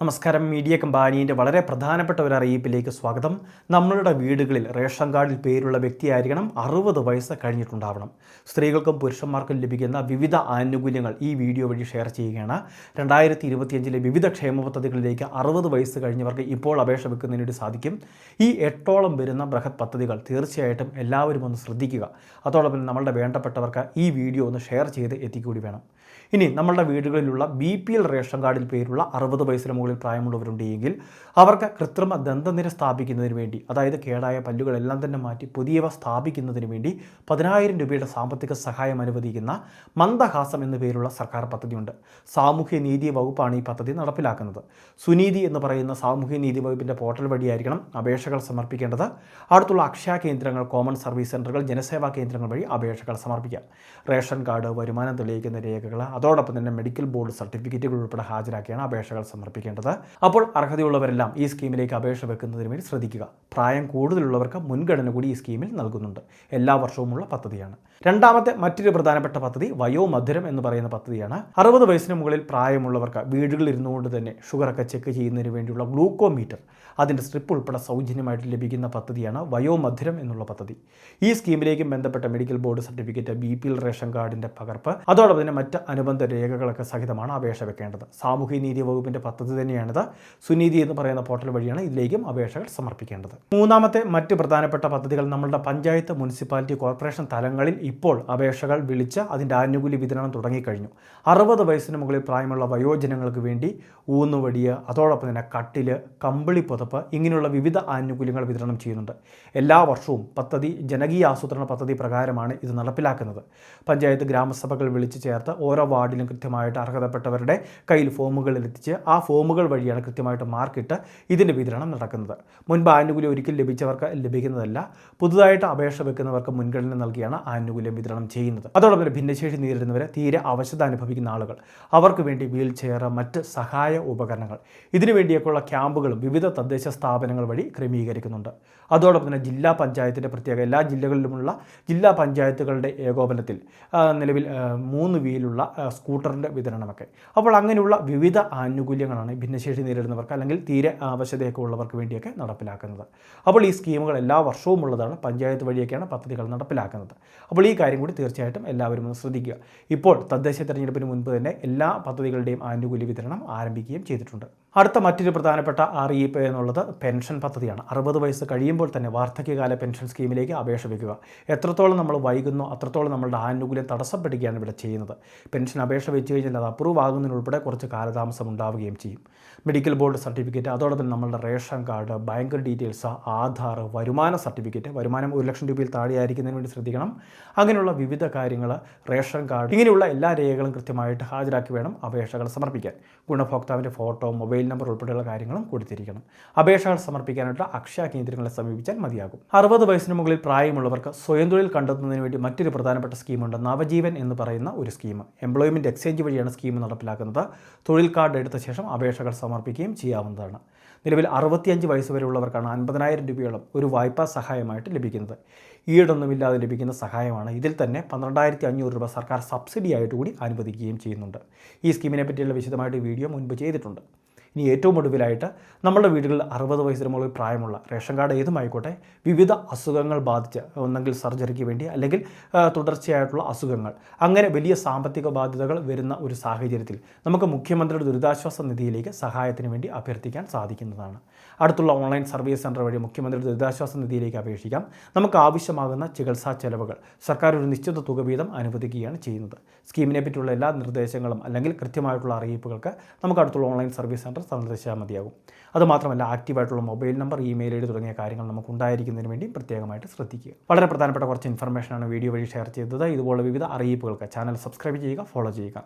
നമസ്കാരം. മീഡിയ കമ്പാനീന്റെ വളരെ പ്രധാനപ്പെട്ട ഒരു അറിയിപ്പിലേക്ക് സ്വാഗതം. നമ്മളുടെ വീടുകളിൽ റേഷൻ കാർഡിൽ പേരുള്ള വ്യക്തിയായിരിക്കണം അറുപത് വയസ്സ് കഴിഞ്ഞിട്ടുണ്ടാവണം. സ്ത്രീകൾക്കും പുരുഷന്മാർക്കും ലഭിക്കുന്ന വിവിധ ആനുകൂല്യങ്ങൾ ഈ വീഡിയോ വഴി ഷെയർ ചെയ്യുകയാണ്. രണ്ടായിരത്തി ഇരുപത്തിയഞ്ചിലെ വിവിധ ക്ഷേമ പദ്ധതികളിലേക്ക് അറുപത് വയസ്സ് കഴിഞ്ഞവർക്ക് ഇപ്പോൾ അപേക്ഷ വെക്കുന്നതിന് വേണ്ടി സാധിക്കും. ഈ എട്ടോളം വരുന്ന ബൃഹത് പദ്ധതികൾ തീർച്ചയായിട്ടും എല്ലാവരും ഒന്ന് ശ്രദ്ധിക്കുക. അതോടൊപ്പം നമ്മളുടെ വേണ്ടപ്പെട്ടവർക്ക് ഈ വീഡിയോ ഒന്ന് ഷെയർ ചെയ്ത് എത്തിക്കൂടി വേണം. ഇനി നമ്മളുടെ വീടുകളിലുള്ള ബി റേഷൻ കാർഡിൽ പേരുള്ള അറുപത് വയസ്സിന് മുകളിൽ പ്രായമുള്ളവരുണ്ടെങ്കിൽ അവർക്ക് കൃത്രിമ ദന്തനിര സ്ഥാപിക്കുന്നതിന് വേണ്ടി അതായത് കേടായ പല്ലുകളെല്ലാം തന്നെ മാറ്റി പുതിയവ സ്ഥാപിക്കുന്നതിന് വേണ്ടി പതിനായിരം രൂപയുടെ സാമ്പത്തിക സഹായം അനുവദിക്കുന്ന മന്ദഹാസം എന്ന പേരുള്ള സർക്കാർ പദ്ധതിയുണ്ട്. സാമൂഹ്യ നീതി വകുപ്പാണ് ഈ പദ്ധതി നടപ്പിലാക്കുന്നത്. സുനീതി എന്ന് പറയുന്ന സാമൂഹ്യ നീതി വകുപ്പിന്റെ പോർട്ടൽ വഴിയായിരിക്കണം അപേക്ഷകൾ സമർപ്പിക്കേണ്ടത്. അടുത്തുള്ള അക്ഷയ കേന്ദ്രങ്ങൾ കോമൺ സർവീസ് സെന്ററുകൾ ജനസേവാ കേന്ദ്രങ്ങൾ വഴി അപേക്ഷകൾ സമർപ്പിക്കാം. റേഷൻ കാർഡ് വരുമാനം തെളിയിക്കുന്ന രേഖകൾ അതോടൊപ്പം തന്നെ മെഡിക്കൽ ബോർഡ് സർട്ടിഫിക്കറ്റുകൾ ഉൾപ്പെടെ ഹാജരാക്കിയാണ് അപേക്ഷകൾ സമർപ്പിക്കേണ്ടത്. അപ്പോൾ അർഹതയുള്ളവരെല്ലാം ഈ സ്കീമിലേക്ക് അപേക്ഷ വെക്കുന്നതിന് വേണ്ടി ശ്രദ്ധിക്കുക. പ്രായം കൂടുതലുള്ളവർക്ക് മുൻഗണന കൂടി ഈ സ്കീമിൽ നൽകുന്നുണ്ട്. എല്ലാ വർഷവുമുള്ള പദ്ധതിയാണ്. രണ്ടാമത്തെ മറ്റൊരു പ്രധാനപ്പെട്ട പദ്ധതി വയോമധുരം എന്ന് പറയുന്ന പദ്ധതിയാണ്. അറുപത് വയസ്സിന് മുകളിൽ പ്രായമുള്ളവർക്ക് വീടുകളിൽ ഇരുന്നുകൊണ്ട് തന്നെ ഷുഗറൊക്കെ ചെക്ക് ചെയ്യുന്നതിന് വേണ്ടിയുള്ള ഗ്ലൂക്കോമീറ്റർ അതിന്റെ സ്ട്രിപ്പ് ഉൾപ്പെടെ സൗജന്യമായിട്ട് ലഭിക്കുന്ന പദ്ധതിയാണ് വയോമധുരം എന്നുള്ള പദ്ധതി. ഈ സ്കീമിലേക്കും ബന്ധപ്പെട്ട medical board certificate B P L ration കാർഡിന്റെ പകർപ്പ് അതോടൊപ്പം തന്നെ മറ്റ് അനുബന്ധ രേഖകളൊക്കെ സഹിതമാണ് അപേക്ഷ വെക്കേണ്ടത്. സാമൂഹ്യ നീതി വകുപ്പിന്റെ പദ്ധതി തന്നെയാണിത്. സുനീതി എന്ന് പറയുന്ന പോർട്ടൽ വഴിയാണ് ഇതിലേക്കും അപേക്ഷകൾ സമർപ്പിക്കേണ്ടത്. മൂന്നാമത്തെ മറ്റ് പ്രധാനപ്പെട്ട പദ്ധതികൾ നമ്മളുടെ പഞ്ചായത്ത് മുനിസിപ്പാലിറ്റി കോർപ്പറേഷൻ തലങ്ങളിൽ ഇപ്പോൾ അപേക്ഷകൾ വിളിച്ച് അതിന്റെ ആനുകൂല്യ വിതരണം തുടങ്ങിക്കഴിഞ്ഞു. അറുപത് വയസ്സിന് മുകളിൽ പ്രായമുള്ള വയോജനങ്ങൾക്ക് വേണ്ടി ഊന്നുവടിയ അതോടൊപ്പം തന്നെ കട്ടിൽ കമ്പിളി പുതപ്പ് ഇങ്ങനെയുള്ള വിവിധ ആനുകൂല്യങ്ങൾ വിതരണം ചെയ്യുന്നുണ്ട്. എല്ലാ വർഷവും പദ്ധതി ജനകീയ ആസൂത്രണ പദ്ധതി പ്രകാരമാണ് ഇത് നടപ്പിലാക്കുന്നത്. പഞ്ചായത്ത് ഗ്രാമസഭകൾ വിളിച്ചു ചേർത്ത് ഓരോ വാർഡിലും കൃത്യമായിട്ട് അർഹതപ്പെട്ടവരുടെ കയ്യിൽ ഫോമുകളിൽ എത്തിച്ച് ആ ഫോമുകൾ വഴിയാണ് കൃത്യമായിട്ട് മാർക്കിട്ട് ഇതിന്റെ വിതരണം നടക്കുന്നത്. മുൻപ് ആനുകൂല്യം ഒരിക്കൽ ലഭിച്ചവർക്ക് ലഭിക്കുന്നതല്ല പുതുതായിട്ട് അപേക്ഷ വെക്കുന്നവർക്ക് മുൻഗണന നൽകിയാണ് ആനുകൂല്യം വിതരണം ചെയ്യുന്നത്. അതോടൊപ്പം തന്നെ ഭിന്നശേഷി നേരിടുന്നവരെ തീരെ അവശത അനുഭവിക്കുന്ന ആളുകൾ അവർക്ക് വേണ്ടി വീൽ ചെയർ മറ്റ് സഹായ ഉപകരണങ്ങൾ ഇതിനു വേണ്ടിയൊക്കെയുള്ള ക്യാമ്പുകളും വിവിധ തദ്ദേശ സ്ഥാപനങ്ങൾ വഴി ക്രമീകരിക്കുന്നുണ്ട്. അതോടൊപ്പം തന്നെ ജില്ലാ പഞ്ചായത്തിന്റെ പ്രത്യേക എല്ലാ ജില്ലകളിലുമുള്ള ജില്ലാ പഞ്ചായത്തുകളുടെ ഏകോപനത്തിൽ നിലവിൽ മൂന്ന് വീലുള്ള സ്കൂട്ടറിന്റെ വിതരണമൊക്കെ. അപ്പോൾ അങ്ങനെയുള്ള വിവിധ ആനുകൂല്യങ്ങളാണ് ഭിന്നശേഷി നേരിടുന്നവർക്ക് അല്ലെങ്കിൽ തീരെ ആവശ്യതയൊക്കെ ഉള്ളവർക്ക് വേണ്ടിയൊക്കെ നടപ്പിലാക്കുന്നത്. അപ്പോൾ ഈ സ്കീമുകൾ എല്ലാ വർഷവും ഉള്ളതാണ്. പഞ്ചായത്ത് വഴിയൊക്കെയാണ് പദ്ധതികൾ നടപ്പിലാക്കുന്നത്. അപ്പോൾ ഈ കാര്യം കൂടി തീർച്ചയായിട്ടും എല്ലാവരും ഒന്ന് ശ്രദ്ധിക്കുക. ഇപ്പോൾ തദ്ദേശ തെരഞ്ഞെടുപ്പിന് മുൻപ് തന്നെ എല്ലാ പദ്ധതികളുടെയും ആനുകൂല്യ വിതരണം ആരംഭിക്കുകയും ചെയ്തിട്ടുണ്ട്. അടുത്ത മറ്റൊരു പ്രധാനപ്പെട്ട അറിയിപ്പ് എന്നുള്ളത് പെൻഷൻ പദ്ധതിയാണ്. അറുപത് വയസ്സ് കഴിയുമ്പോൾ തന്നെ വാർദ്ധക്യകാല പെൻഷൻ സ്കീമിലേക്ക് അപേക്ഷ വയ്ക്കുക. എത്രത്തോളം നമ്മൾ വൈകുന്നു അത്രത്തോളം നമ്മളുടെ ആനുകൂല്യം തടസ്സപ്പെടുകയാണ് ഇവിടെ ചെയ്യുന്നത്. പെൻഷൻ അപേക്ഷ വെച്ച് കഴിഞ്ഞാൽ അത് അപ്രൂവ് ആകുന്നതിനുൾപ്പെടെ കുറച്ച് കാലതാമസം ഉണ്ടാവുകയും ചെയ്യും. മെഡിക്കൽ ബോർഡ് സർട്ടിഫിക്കറ്റ് അതോടൊപ്പം നമ്മളുടെ ration card bank details Aadhaar വരുമാന സർട്ടിഫിക്കറ്റ്. വരുമാനം ഒരു ലക്ഷം രൂപയിൽ താഴെയായിരിക്കുന്നതിന് വേണ്ടി ശ്രദ്ധിക്കണം. അങ്ങനെയുള്ള വിവിധ കാര്യങ്ങൾ റേഷൻ കാർഡ് ഇങ്ങനെയുള്ള എല്ലാ രേഖകളും കൃത്യമായിട്ട് ഹാജരാക്കി വേണം അപേക്ഷകൾ സമർപ്പിക്കാൻ. ഗുണഭോക്താവിന്റെ ഫോട്ടോ മൊബൈൽ നമ്പർ ഉൾപ്പെടെയുള്ള കാര്യങ്ങളും കൊടുത്തിരിക്കണം. അപേക്ഷകൾ സമർപ്പിക്കാനായിട്ട് അക്ഷയ കേന്ദ്രങ്ങളെ സമീപിച്ചാൽ മതിയാകും. അറുപത് വയസ്സിന് മുകളിൽ പ്രായമുള്ളവർക്ക് സ്വയം തൊഴിൽ കണ്ടെത്തുന്നതിന് വേണ്ടി മറ്റൊരു പ്രധാനപ്പെട്ട സ്കീമുണ്ട്. നവജീവൻ എന്ന് പറയുന്ന ഒരു സ്കീം. എംപ്ലോയ്മെന്റ് എക്സ്ചേഞ്ച് വഴിയാണ് സ്കീം നടപ്പിലാക്കുന്നത്. തൊഴിൽ കാർഡ് എടുത്ത ശേഷം അപേക്ഷകൾ സമർപ്പിക്കുകയും ചെയ്യാവുന്നതാണ്. നിലവിൽ അറുപത്തിയഞ്ച് വയസ്സ് വരെയുള്ളവർക്കാണ് അൻപതിനായിരം രൂപയോളം ഒരു വായ്പാ സഹായമായിട്ട് ലഭിക്കുന്നത്. ഈടൊന്നുമില്ലാതെ ലഭിക്കുന്ന സഹായമാണ്. ഇതിൽ തന്നെ പന്ത്രണ്ടായിരത്തി അഞ്ഞൂറ് രൂപ സർക്കാർ സബ്സിഡി ആയിട്ട് കൂടി അനുവദിക്കുകയും ചെയ്യുന്നുണ്ട്. ഈ സ്കീമിനെ പറ്റിയുള്ള വിശദമായിട്ട് വീഡിയോ മുൻപ് ചെയ്തിട്ടുണ്ട്. ഇനി ഏറ്റവും ഒടുവിലായിട്ട് നമ്മുടെ വീടുകളിൽ അറുപത് വയസ്സിന് മുകളിൽ പ്രായമുള്ള റേഷൻ കാർഡ് ഏതുമായിക്കോട്ടെ വിവിധ അസുഖങ്ങൾ ബാധിച്ച് ഒന്നെങ്കിൽ സർജറിക്ക് വേണ്ടി അല്ലെങ്കിൽ തുടർച്ചയായിട്ടുള്ള അസുഖങ്ങൾ അങ്ങനെ വലിയ സാമ്പത്തിക ബാധ്യതകൾ വരുന്ന ഒരു സാഹചര്യത്തിൽ നമുക്ക് മുഖ്യമന്ത്രിയുടെ ദുരിതാശ്വാസ നിധിയിലേക്ക് സഹായത്തിന് വേണ്ടി അഭ്യർത്ഥിക്കാൻ സാധിക്കുന്നതാണ്. അടുത്തുള്ള ഓൺലൈൻ സർവീസ് സെന്റർ വഴി മുഖ്യമന്ത്രിയുടെ ദുരിതാശ്വാസ നിധിയിലേക്ക് അപേക്ഷിക്കാം. നമുക്ക് ആവശ്യമാകുന്ന ചികിത്സാ ചെലവുകൾ സർക്കാർ ഒരു നിശ്ചിത തുക വീതം അനുവദിക്കുകയാണ് ചെയ്യുന്നത്. സ്കീമിനെ പറ്റിയുള്ള എല്ലാ നിർദ്ദേശങ്ങളും അല്ലെങ്കിൽ കൃത്യമായിട്ടുള്ള അറിയിപ്പുകൾക്ക് നമുക്ക് അടുത്തുള്ള ഓൺലൈൻ സർവീസ് സെന്റർ സന്ദർശിച്ചാൽ മതിയാകും. അതുമാത്രമല്ല ആക്റ്റീവായിട്ടുള്ള മൊബൈൽ നമ്പർ ഇമെയിൽ ഐഡി തുടങ്ങിയ കാര്യങ്ങൾ നമുക്ക് ഉണ്ടായിരിക്കുന്നതിന് വേണ്ടി പ്രത്യേകമായിട്ട് ശ്രദ്ധിക്കുക. വളരെ പ്രധാനപ്പെട്ട കുറച്ച് ഇൻഫർമേഷനാണ് വീഡിയോ വഴി ഷെയർ ചെയ്തത്. ഇതുപോലെ വിവിധ അറിയിപ്പുകൾക്ക് ചാനൽ സബ്സ്ക്രൈബ് ചെയ്യുക ഫോളോ ചെയ്യുക.